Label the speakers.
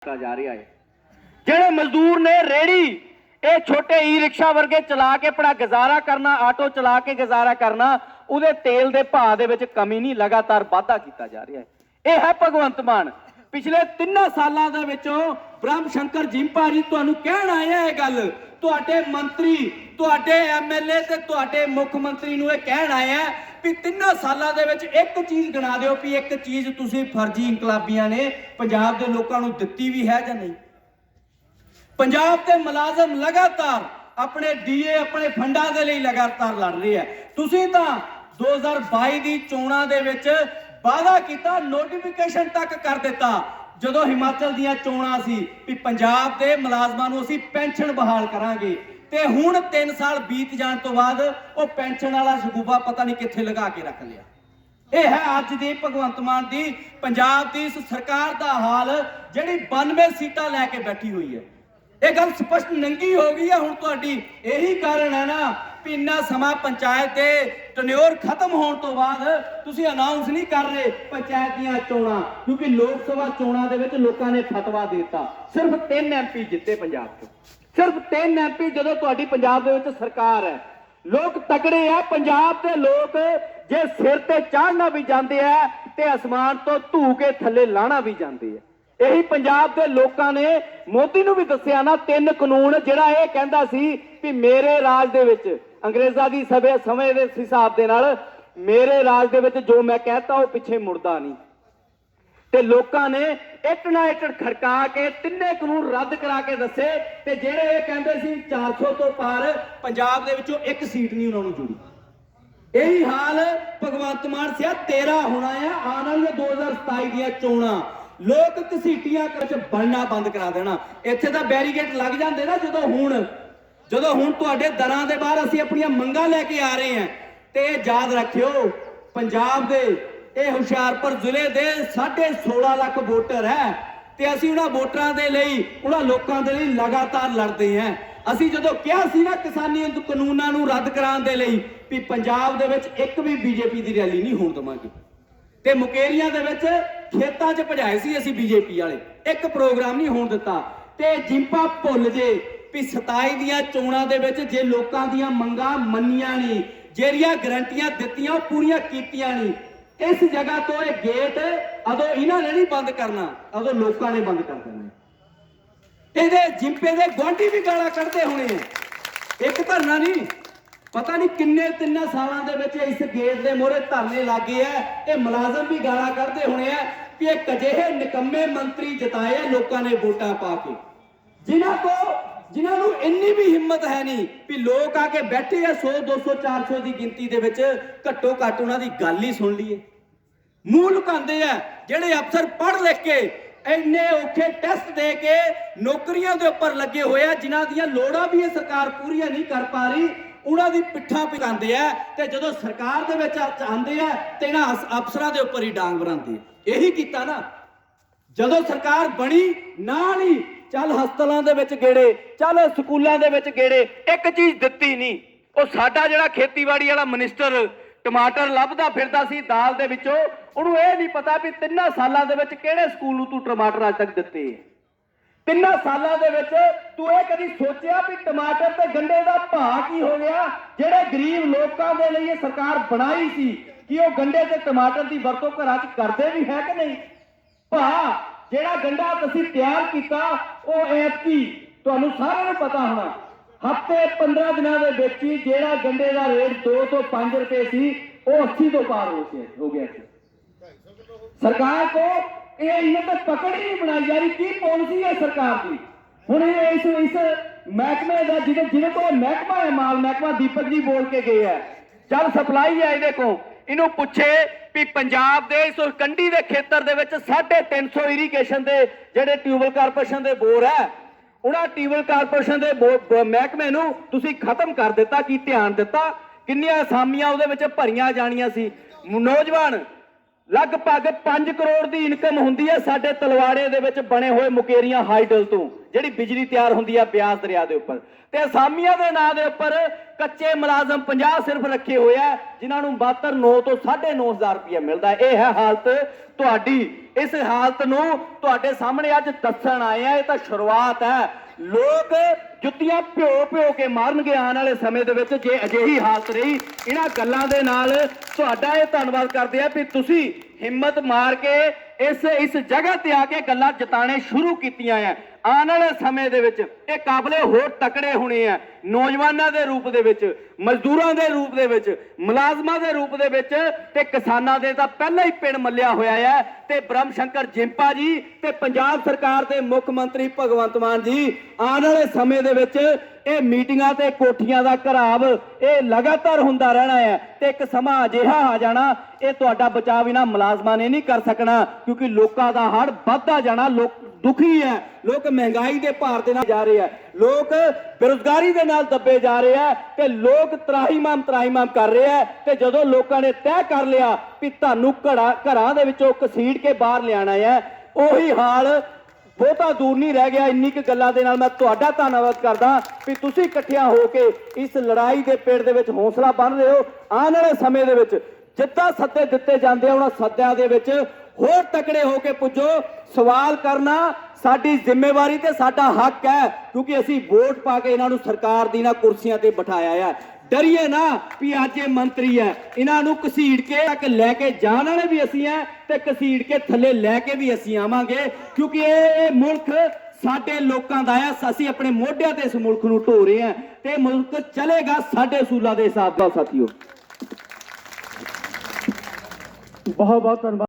Speaker 1: ਕੀਤਾ ਜਾ ਰਿਹਾ ਹੈ। ਜਿਹੜੇ ਮਜ਼ਦੂਰ ਨੇ ਰੇੜੀ, ਇਹ ਛੋਟੇ ਈ ਰਿਕਸ਼ਾ ਵਰਗੇ ਚਲਾ ਕੇ ਆਪਣਾ ਗੁਜ਼ਾਰਾ ਕਰਨਾ, ਆਟੋ ਚਲਾ ਕੇ ਗੁਜ਼ਾਰਾ ਕਰਨਾ, ਉਹਦੇ ਤੇਲ ਦੇ ਭਾਅ ਦੇ ਵਿੱਚ ਕਮੀ ਨਹੀਂ, ਲਗਾਤਾਰ ਵਾਧਾ ਕੀਤਾ ਜਾ ਰਿਹਾ ਹੈ। ਇਹ ਹੈ ਭਗਵੰਤ ਮਾਨ। ਪਿਛਲੇ 3 ਸਾਲਾਂ ਦੇ ਵਿੱਚੋਂ ਬ੍ਰਹਮ ਸ਼ੰਕਰ ਜਿੰਪਾ ਜੀ ਤੁਹਾਨੂੰ ਕਹਿਣ ਆਏ ਆ ਇਹ ਗੱਲ। ਤੁਹਾਡੇ ਮੰਤਰੀ, ਤੁਹਾਡੇ ਐਮਐਲਏ ਤੇ ਤੁਹਾਡੇ ਮੁੱਖ ਮੰਤਰੀ ਨੂੰ ਇਹ ਕਹਿਣ ਆਏ ਆ ਵੀ ਤਿੰਨਾਂ ਸਾਲਾਂ ਦੇ ਵਿੱਚ ਇੱਕ ਚੀਜ਼ ਗਿਣਾ ਦਿਓ ਵੀ ਇੱਕ ਚੀਜ਼ ਤੁਸੀਂ ਫਰਜ਼ੀ ਇਨਕਲਾਬੀਆਂ ਨੇ ਪੰਜਾਬ ਦੇ ਲੋਕਾਂ ਨੂੰ ਦਿੱਤੀ ਵੀ ਹੈ ਜਾਂ ਨਹੀਂ। ਪੰਜਾਬ ਦੇ ਮੁਲਾਜ਼ਮ ਲਗਾਤਾਰ ਆਪਣੇ ਡੀਏ, ਆਪਣੇ ਫੰਡਾਂ ਦੇ ਲਈ ਲਗਾਤਾਰ ਲੜ ਰਹੇ ਆ। ਤੁਸੀਂ ਤਾਂ 2022 ਦੀ ਚੋਣਾਂ ਦੇ ਵਿੱਚ ਵਾਅਦਾ ਕੀਤਾ ਨੋਟੀਫਿਕੇਸ਼ਨ ਤੱਕ ਕਰ ਦਿੱਤਾ, ਜਦੋਂ ਹਿਮਾਚਲ ਦੀਆਂ ਚੋਣਾਂ ਸੀ ਵੀ ਪੰਜਾਬ ਦੇ ਮੁਲਾਜ਼ਮਾਂ ਨੂੰ ਅਸੀਂ ਪੈਨਸ਼ਨ ਬਹਾਲ ਕਰਾਂਗੇ। ਤੇ ਹੁਣ 3 ਸਾਲ ਬੀਤ ਜਾਣ ਤੋਂ ਬਾਅਦ ਉਹ ਪੈਨਸ਼ਨ ਵਾਲਾ ਸ਼ਗੂਫਾ ਪਤਾ ਨਹੀਂ ਕਿੱਥੇ ਲਗਾ ਕੇ ਰੱਖ ਲਿਆ। ਇਹ ਹੈ ਅੱਜ ਦੀ ਭਗਵੰਤ ਮਾਨ ਦੀ ਪੰਜਾਬ ਦੀ ਇਸ ਸਰਕਾਰ ਦਾ ਹਾਲ, ਜਿਹੜੀ 92 ਸੀਟਾਂ ਲੈ ਕੇ ਬੈਠੀ ਹੋਈ ਹੈ। ਇਹ ਗੱਲ ਸਪਸ਼ਟ ਨੰਗੀ ਹੋ ਗਈ ਹੈ, ਹੁਣ ਤੁਹਾਡੀ ਇਹੀ ਕਾਰਨ ਹੈ ਨਾ ਵੀ ਇੰਨਾ ਸਮਾਂ ਪੰਚਾਇਤ ਦੇ ਟਨਿਓਰ ਖਤਮ ਹੋਣ ਤੋਂ ਬਾਅਦ ਤੁਸੀਂ ਅਨਾਉਂਸ ਨਹੀਂ ਕਰ ਰਹੇ ਪੰਚਾਇਤ ਦੀਆਂ ਚੋਣਾਂ, ਕਿਉਂਕਿ ਲੋਕ ਸਭਾ ਚੋਣਾਂ ਦੇ ਵਿੱਚ ਲੋਕਾਂ ਨੇ ਫਤਵਾ ਦਿੱਤਾ। ਸਿਰਫ 3 ਐਮਪੀ ਜਿੱਤੇ ਪੰਜਾਬ ਤੋਂ ਸਿਰਫ 3 ਐਮਪੀ ਜਦੋਂ ਤੁਹਾਡੀ ਪੰਜਾਬ ਦੇ ਵਿੱਚ ਸਰਕਾਰ ਹੈ, ਲੋਕ ਤਕੜੇ ਆ, ਪੰਜਾਬ ਦੇ ਲੋਕ ਜੇ ਸਿਰ ਤੇ ਚੜ੍ਹਨਾ ਵੀ ਜਾਂਦੇ ਆ ਤੇ ਅਸਮਾਨ ਤੋਂ ਧੂ ਕੇ ਥੱਲੇ ਲਾਣਾ ਵੀ ਜਾਂਦੇ ਆ। ਇਹੀ ਪੰਜਾਬ ਦੇ ਲੋਕਾਂ ਨੇ ਮੋਦੀ ਨੂੰ ਵੀ ਦੱਸਿਆ ਨਾ, ਤਿੰਨ ਕਾਨੂੰਨ ਜਿਹੜਾ ਇਹ ਕਹਿੰਦਾ ਸੀ ਵੀ ਮੇਰੇ ਰਾਜ ਦੇ ਵਿੱਚ, ਅੰਗਰੇਜ਼ਾਂ ਦੀ ਸਭੇ ਸਮੇਂ ਦੇ ਹਿਸਾਬ ਦੇ ਨਾਲ ਮੇਰੇ ਰਾਜ ਦੇ ਵਿੱਚ ਜੋ ਮੈਂ ਕਹਤਾ ਉਹ ਪਿੱਛੇ ਮੁੜਦਾ ਨਹੀਂ। ਤੇ ਲੋਕਾਂ ਨੇ ਇੱਟ ਨਾ ਇੱਟ ਖੜਕਾ ਕੇ ਤਿੰਨੇ ਕਾਨੂੰਨ ਰੱਦ ਕਰਾ ਕੇ ਦੱਸੇ ਤੇ ਜਿਹੜੇ ਇਹ ਕਹਿੰਦੇ ਸੀ 400 ਤੋਂ ਪਾਰ, ਪੰਜਾਬ ਦੇ ਵਿੱਚੋਂ ਇੱਕ ਸੀਟ ਨਹੀਂ ਉਹਨਾਂ ਨੂੰ ਜੁੜੀ। ਇਹੀ ਹਾਲ ਭਗਵੰਤ ਮਾਨ ਸਿਆ ਤੇਰਾ ਹੋਣਾ ਆ, ਆਉਣ ਵਾਲੀਆਂ 2027 ਦੀਆਂ ਚੋਣਾਂ। ਲੋਕ ਘਸੀਟੀਆਂ ਵਿੱਚ ਬਣਨਾ ਬੰਦ ਕਰਾ ਦੇਣਾ। ਇੱਥੇ ਤਾਂ ਬੈਰੀਗੇਟ ਲੱਗ ਜਾਂਦੇ ਨਾ ਜਦੋਂ ਹੁਣ। ਜਦੋਂ ਹੁਣ ਤੁਹਾਡੇ ਦਰਾਂ ਦੇ ਬਾਹਰ ਅਸੀਂ ਆਪਣੀਆਂ ਮੰਗਾਂ ਲੈ ਕੇ ਆ ਰਹੇ ਹਾਂ। ਤੇ ਇਹ ਯਾਦ ਰੱਖਿਓ, ਪੰਜਾਬ ਦੇ ਇਹ ਹੁਸ਼ਿਆਰਪੁਰ ਜ਼ਿਲ੍ਹੇ ਦੇ 16.5 ਲੱਖ ਵੋਟਰ ਹੈ ਤੇ ਅਸੀਂ ਉਹਨਾਂ ਵੋਟਰਾਂ ਦੇ ਲਈ, ਉਹਨਾਂ ਲੋਕਾਂ ਦੇ ਲਈ ਲਗਾਤਾਰ ਲੜਦੇ ਹਾਂ। ਅਸੀਂ ਜਦੋਂ ਕਿਹਾ ਸੀ ਨਾ ਕਿਸਾਨੀ ਕਾਨੂੰਨਾਂ ਨੂੰ ਰੱਦ ਕਰਾਉਣ ਦੇ ਲਈ ਵੀ ਪੰਜਾਬ ਦੇ ਵਿੱਚ ਇੱਕ ਵੀ ਬੀਜੇਪੀ ਦੀ ਰੈਲੀ ਨਹੀਂ ਹੋਣ ਦਵਾਂਗੇ। ਤੇ ਮੁਕੇਰੀਆਂ ਦੇ ਵਿੱਚ ਖੇਤਾਂ 'ਚ ਭਜਾਏ ਸੀ ਅਸੀਂ ਬੀਜੇਪੀ ਵਾਲੇ। ਇੱਕ ਪ੍ਰੋਗਰਾਮ ਨਹੀਂ ਹੋਣ ਦਿੱਤਾ। ਤੇ ਜਿੰਪਾ ਭੁੱਲ ਜੇ ਵੀ 27 ਦੀਆਂ ਚੋਣਾਂ ਦੇ ਵਿੱਚ ਜੇ ਲੋਕਾਂ ਦੀਆਂ ਮੰਗਾਂ ਮੰਨੀਆਂ ਨਹੀਂ, ਜਿਹੜੀਆਂ ਗਰੰਟੀਆਂ ਦਿੱਤੀਆਂ ਉਹ ਪੂਰੀਆਂ ਕੀਤੀਆਂ ਨਹੀਂ ਇਸ ਜਗ੍ਹਾ ਤੋਂ ਇਹ ਗੇਟ ਅਦੋਂ ਇਹਨਾਂ ਨੇ ਨਹੀਂ ਬੰਦ ਕਰਨਾ, ਅਦੋਂ ਲੋਕਾਂ ਨੇ ਬੰਦ ਕਰ ਦੇਣਾ। ਇਹਦੇ ਜਿੰਪੇ ਦੇ ਗੁਆਂਢੀ ਵੀ ਗਾਲਾਂ ਕੱਢਦੇ ਹੋਣੇ ਆ। ਇੱਕ ਧਰਨਾ ਨਹੀਂ, ਪਤਾ ਨਹੀਂ ਕਿੰਨੇ ਤਿੰਨਾਂ ਸਾਲਾਂ ਦੇ ਵਿੱਚ ਇਸ ਗੇਟ ਦੇ ਮੋਹਰੇ ਧਰਨੇ ਲੱਗੇ ਆ। ਇਹ ਮੁਲਾਜ਼ਮ ਵੀ ਗਾਲਾਂ ਕੱਢਦੇ ਹੋਣੇ ਆ ਕਿ ਇਹ ਕਜਿਹੇ ਨਿਕੰਮੇ ਮੰਤਰੀ ਜਿਤਾਏ ਲੋਕਾਂ ਨੇ ਵੋਟਾਂ ਪਾ ਕੇ। ਜਿਨ੍ਹਾਂ ਕੋ, ਜਿਨ੍ਹਾਂ ਨੂੰ ਇੰਨੀ ਵੀ ਹਿੰਮਤ ਹੈ ਨਹੀਂ ਵੀ ਲੋਕ ਆ ਕੇ ਬੈਠੇ ਆ 100 200 400 ਦੀ ਗਿਣਤੀ ਦੇ ਵਿੱਚ, ਘੱਟੋ ਘੱਟ ਉਹਨਾਂ ਦੀ ਗੱਲ ਹੀ ਸੁਣ ਲਈਏ। ਮੂੰਹ ਲੁਕਾਉਂਦੇ ਆ, ਜਿਹੜੇ ਅਫਸਰ ਪੜ੍ਹ ਲਿਖ ਕੇ ਇੰਨੇ ਔਖੇ ਟੈਸਟ ਦੇ ਕੇ ਨੌਕਰੀਆਂ ਦੇ ਉੱਪਰ ਲੱਗੇ ਹੋਏ ਆ, ਜਿਨ੍ਹਾਂ ਦੀਆਂ ਲੋੜਾਂ ਵੀ ਇਹ ਸਰਕਾਰ ਪੂਰੀਆਂ ਨਹੀਂ ਕਰ ਪਾ ਰਹੀ, ਉਹਨਾਂ ਦੀ ਪਿੱਠਾਂ ਪਿਕਾਉਂਦੇ ਆ ਤੇ ਜਦੋਂ ਸਰਕਾਰ ਦੇ ਵਿੱਚ ਆਉਂਦੇ ਆ, ਤੇ ਇਹਨਾਂ ਅਫਸਰਾਂ ਦੇ ਉੱਪਰ ਹੀ ਡਾਂਗ ਭਰਾਉਂਦੇ ਇਹੀ ਕੀਤਾ ਨਾ। ਜਦੋਂ ਸਰਕਾਰ ਬਣੀ, ਨਾਲ ਹੀ ਚੱਲ ਹਸਪਤਾਲਾਂ ਦੇ ਵਿੱਚ ਗੇੜੇ, ਚੱਲ ਸਕੂਲਾਂ ਦੇ ਵਿੱਚ ਗੇੜੇ, ਇੱਕ ਚੀਜ਼ ਦਿੱਤੀ ਨਹੀਂ। ਉਹ ਸਾਡਾ ਜਿਹੜਾ ਖੇਤੀਬਾੜੀ ਵਾਲਾ ਮਿਨਿਸਟਰ ਟਮਾਟਰ ਲੱਭਦਾ ਫਿਰਦਾ ਸੀ ਦਾਲ ਦੇ ਵਿੱਚੋਂ ਉਹਨੂੰ ਇਹ ਨਹੀਂ ਪਤਾ ਵੀ ਤਿੰਨਾਂ ਸਾਲਾਂ ਦੇ ਵਿੱਚ ਕਿਹੜੇ ਸਕੂਲ ਨੂੰ ਤੂੰ ਟਮਾਟਰ ਅੱਜ ਤੱਕ ਦਿੱਤੇ ਹੈ ਤਿੰਨਾਂ ਸਾਲਾਂ ਦੇ ਵਿੱਚ ਤੂੰ ਇਹ ਕਦੀ ਸੋਚਿਆ ਵੀ ਟਮਾਟਰ ਤੇ ਗੰਡੇ ਦਾ ਭਾਅ ਕੀ ਹੋ ਗਿਆ? ਜਿਹੜੇ ਗਰੀਬ ਲੋਕਾਂ ਦੇ ਲਈ ਇਹ ਸਰਕਾਰ ਬਣਾਈ ਸੀ ਕਿ ਉਹ ਗੰਡੇ ਤੇ ਟਮਾਟਰ ਦੀ ਵਰਤੋਂ ਘਰਾਂ 'ਚ ਕਰਦੇ ਵੀ ਹੈ ਕਿ ਨਹੀਂ? ਭਾਅ, ਜਿਹੜਾ ਗੰਡਾ ਤੁਸੀਂ ਤਿਆਰ ਕੀਤਾ, ਉਹ ਐਤਕੀ ਤੁਹਾਨੂੰ ਸਾਰਿਆਂ ਨੂੰ ਪਤਾ ਹੋਣਾ। ਹਫ਼ਤੇ 15 ਦਿਨਾਂ ਦੇ ਵਿੱਚ ਹੀ ਜਿਹੜਾ ਗੰਡੇ ਦਾ ਰੇਟ 2 ਤੋਂ 5 ਰੁਪਏ ਸੀ, ਉਹ 80 ਤੋਂ ਪਾਰ ਹੋ ਗਿਆ ਹੋ ਗਿਆ ਸੀ। ਸਰਕਾਰ ਕੋ ਇਹ ਇਹਨਾਂ ਤੇ ਪਕੜ ਹੀ ਨਹੀਂ ਬਣਾਈ ਜਾ ਰਹੀ। ਕੀ ਪਾਲਿਸੀ ਹੈ ਸਰਕਾਰ ਦੀ? ਹੁਣ ਇਹ ਇਸ ਇਸ ਮਹਿਕਮੇ ਦਾ ਜਿਹਦੇ ਜਿਹਦੇ ਕੋਲ ਮਹਿਕਮਾ ਹੈ ਮਾਲ, ਮਹਿਕਮਾ ਦੀਪਕ ਜੀ ਬੋਲ ਕੇ ਗਏ ਹੈ। ਚੱਲ ਸਪਲਾਈ ਹੈ ਇਹਦੇ ਕੋ ਇਹਨੂੰ ਪੁੱਛੇ ਵੀ ਪੰਜਾਬ ਦੇ ਇਸ ਕੰਢੀ ਦੇ ਖੇਤਰ ਦੇ ਵਿੱਚ 350 ਇਰੀਗੇਸ਼ਨ ਦੇ ਜਿਹੜੇ ਟਿਊਬਲ ਕਾਰਪੋਰੇਸ਼ਨ ਦੇ ਬੋਰ ਹੈ, ਉਹਨਾਂ ਟਿਊਬਲ ਕਾਰਪੋਰੇਸ਼ਨ ਦੇ ਬੋ- ਮਹਿਕਮੇ ਨੂੰ ਤੁਸੀਂ ਖਤਮ ਕਰ ਦਿੱਤਾ, ਕੀ ਧਿਆਨ ਦਿੱਤਾ? ਕਿੰਨੀਆਂ ਅਸਾਮੀਆਂ ਉਹਦੇ ਵਿੱਚ ਭਰੀਆਂ ਜਾਣੀਆਂ ਸੀ। ਨੌਜਵਾਨ ਲਗਭਗ 5 ਕਰੋੜ ਦੀ ਇਨਕਮ ਹੁੰਦੀ ਹੈ ਸਾਡੇ ਤਲਵਾੜੇ ਦੇ ਵਿੱਚ ਬਣੇ ਹੋਏ ਮੁਕੇਰੀਆਂ ਹਾਈਡਲ ਤੋਂ, ਜਿਹੜੀ ਬਿਜਲੀ ਤਿਆਰ ਹੁੰਦੀ ਹੈ ਬਿਆਸ ਦਰਿਆ ਦੇ ਉੱਪਰ। ਤੇ ਅਸਾਮੀਆਂ ਦੇ ਨਾਂ ਦੇ ਉੱਪਰ ਕੱਚੇ ਮੁਲਾਜ਼ਮ 50 ਸਿਰਫ ਰੱਖੇ ਹੋਏ ਆ, ਜਿਨ੍ਹਾਂ ਨੂੰ 72 9 ਤੋਂ 9.5 ਹਜ਼ਾਰ ਰੁਪਏ ਮਿਲਦਾ। ਇਹ ਹੈ ਹਾਲਤ ਤੁਹਾਡੀ। ਇਸ ਹਾਲਤ ਨੂੰ ਤੁਹਾਡੇ ਸਾਹਮਣੇ ਅੱਜ ਦੱਸਣ ਆਏ ਆ, ਇਹ ਤਾਂ ਸ਼ੁਰੂਆਤ ਹੈ। ਲੋਕ ਜੁੱਤੀਆਂ ਭਿਓ ਭਿਓ ਕੇ ਮਾਰਨਗੇ ਆਉਣ ਵਾਲੇ ਸਮੇਂ ਦੇ ਵਿੱਚ ਜੇ ਅਜਿਹੀ ਹਾਲਤ ਰਹੀ, ਇਹਨਾਂ ਗੱਲਾਂ ਦੇ ਨਾਲ ਤੁਹਾਡਾ ਇਹ ਧੰਨਵਾਦ ਕਰਦੇ ਆ ਵੀ ਤੁਸੀਂ ਹਿੰਮਤ ਮਾਰ ਕੇ ਇਸ ਇਸ ਜਗ੍ਹਾ ਤੇ ਆ ਕੇ ਗੱਲਾਂ ਜਤਾਣੇ ਸ਼ੁਰੂ ਕੀਤੀਆਂ ਆ ਆਉਣ ਵਾਲੇ ਸਮੇਂ ਦੇ ਵਿੱਚ ਇਹ ਕਾਬਲੇ ਹੋਰ ਤਕੜੇ ਹੋਣੇ ਆ ਨੌਜਵਾਨਾਂ ਦੇ ਰੂਪ ਦੇ ਵਿੱਚ, ਮਜ਼ਦੂਰਾਂ ਦੇ ਰੂਪ ਦੇ ਵਿੱਚ, ਮੁਲਾਜ਼ਮਾਂ ਦੇ ਰੂਪ ਦੇ ਵਿੱਚ ਤੇ ਕਿਸਾਨਾਂ ਦੇ ਤਾਂ ਪਹਿਲਾਂ ਹੀ ਪਿੰਡ ਮੱਲਿਆ ਹੋਇਆ ਹੈ ਤੇ ਬ੍ਰਹਮ ਸ਼ੰਕਰ ਜਿੰਪਾ ਜੀ ਤੇ ਪੰਜਾਬ ਸਰਕਾਰ ਦੇ ਮੁੱਖ ਮੰਤਰੀ ਭਗਵੰਤ ਮਾਨ ਜੀ, ਆਉਣ ਵਾਲੇ ਸਮੇਂ ਦੇ ਵਿੱਚ ਇਹ ਮੀਟਿੰਗਾਂ ਤੇ ਕੋਠੀਆਂ ਦਾ ਘਰਾਵ, ਇਹ ਲਗਾਤਾਰ ਹੁੰਦਾ ਰਹਿਣਾ ਹੈ ਤੇ ਇੱਕ ਸਮਾਂ ਅਜਿਹਾ ਆ ਜਾਣਾ, ਇਹ ਤੁਹਾਡਾ ਬਚਾਅ ਇਹਨਾਂ ਮੁਲਾਜ਼ਮਾਂ ਨੇ ਨਹੀਂ ਕਰ ਸਕਣਾ, ਕਿਉਂਕਿ ਲੋਕਾਂ ਦਾ ਹੜ ਵੱਧਦਾ ਜਾਣਾ, ਲੋਕ ਦੁਖੀ ਹੈ, ਲੋਕ ਮਹਿੰਗਾਈ ਦੇ ਭਾਰ ਦੇ ਨਾਲ ਜਾ ਰਹੇ ਆ ਲੋਕ ਬੇਰੁਜ਼ਗਾਰੀ ਦੇ ਨਾਲ ਦੱਬੇ ਜਾ ਰਹੇ ਆ ਤੇ ਲੋਕ ਤਰਾਹੀਮਾਮ ਤਰਾਹੀਮਾਮ ਕਰ ਰਹੇ ਆ ਤੇ ਜਦੋਂ ਲੋਕਾਂ ਨੇ ਤੈਅ ਕਰ ਲਿਆ ਵੀ ਤੁਹਾਨੂੰ ਘੜਾ ਘਰਾਂ ਦੇ ਵਿੱਚੋਂ ਘਸੀੜ ਕੇ ਬਾਹਰ ਲਿਆਣਾ ਹੈ, ਉਹੀ ਹਾਲ ਬਹੁਤਾ ਦੂਰ ਨਹੀਂ ਰਹਿ ਗਿਆ। ਇੰਨੀ ਕੁ ਗੱਲਾਂ ਦੇ ਨਾਲ ਮੈਂ ਤੁਹਾਡਾ ਧੰਨਵਾਦ ਕਰਦਾ ਵੀ ਤੁਸੀਂ ਇਕੱਠਿਆਂ ਹੋ ਕੇ ਇਸ ਲੜਾਈ ਦੇ ਪੇੜ ਦੇ ਵਿੱਚ ਹੌਸਲਾ ਬੰਨ ਰਹੇ ਹੋ। ਆਉਣ ਵਾਲੇ ਸਮੇਂ ਦੇ ਵਿੱਚ ਜਿੱਦਾਂ ਸੱਦੇ ਦਿੱਤੇ ਜਾਂਦੇ ਆ, ਉਹਨਾਂ ਸੱਦਿਆਂ ਦੇ ਵਿੱਚ ਹੋਰ ਤਕੜੇ ਹੋ ਕੇ ਪੁੱਜੋ। ਸਵਾਲ ਕਰਨਾ ਸਾਡੀ ਜ਼ਿੰਮੇਵਾਰੀ ਤੇ ਸਾਡਾ ਹੱਕ ਹੈ, ਕਿਉਂਕਿ ਅਸੀਂ ਵੋਟ ਪਾ ਕੇ ਇਹਨਾਂ ਨੂੰ ਸਰਕਾਰ ਦੀ ਨਾ ਕੁਰਸੀਆਂ ਤੇ ਬਿਠਾਇਆ ਹੈ ਡਰੀਏ ਨਾ ਵੀ ਅੱਜ ਇਹ ਮੰਤਰੀ ਹੈ। ਇਹਨਾਂ ਨੂੰ ਘਸੀੜ ਕੇ ਤੱਕ ਲੈ ਕੇ ਜਾਣ ਵਾਲੇ ਵੀ ਅਸੀਂ ਹੈ ਤੇ ਘਸੀੜ ਕੇ ਥੱਲੇ ਲੈ ਕੇ ਵੀ ਅਸੀਂ ਆਵਾਂਗੇ, ਕਿਉਂਕਿ ਇਹ ਇਹ ਮੁਲਕ ਸਾਡੇ ਲੋਕਾਂ ਦਾ ਹੈ। ਅਸੀਂ ਆਪਣੇ ਮੋਢਿਆਂ ਤੇ ਇਸ ਮੁਲਕ ਨੂੰ ਢੋ ਰਹੇ ਹਾਂ ਤੇ ਮੁਲਕ ਚਲੇਗਾ ਸਾਡੇ ਸੂਲਾਂ ਦੇ ਹਿਸਾਬ ਨਾਲ, ਸਾਥੀਓ।
Speaker 2: ਬਹੁਤ ਬਹੁਤ ਧੰਨਵਾਦ।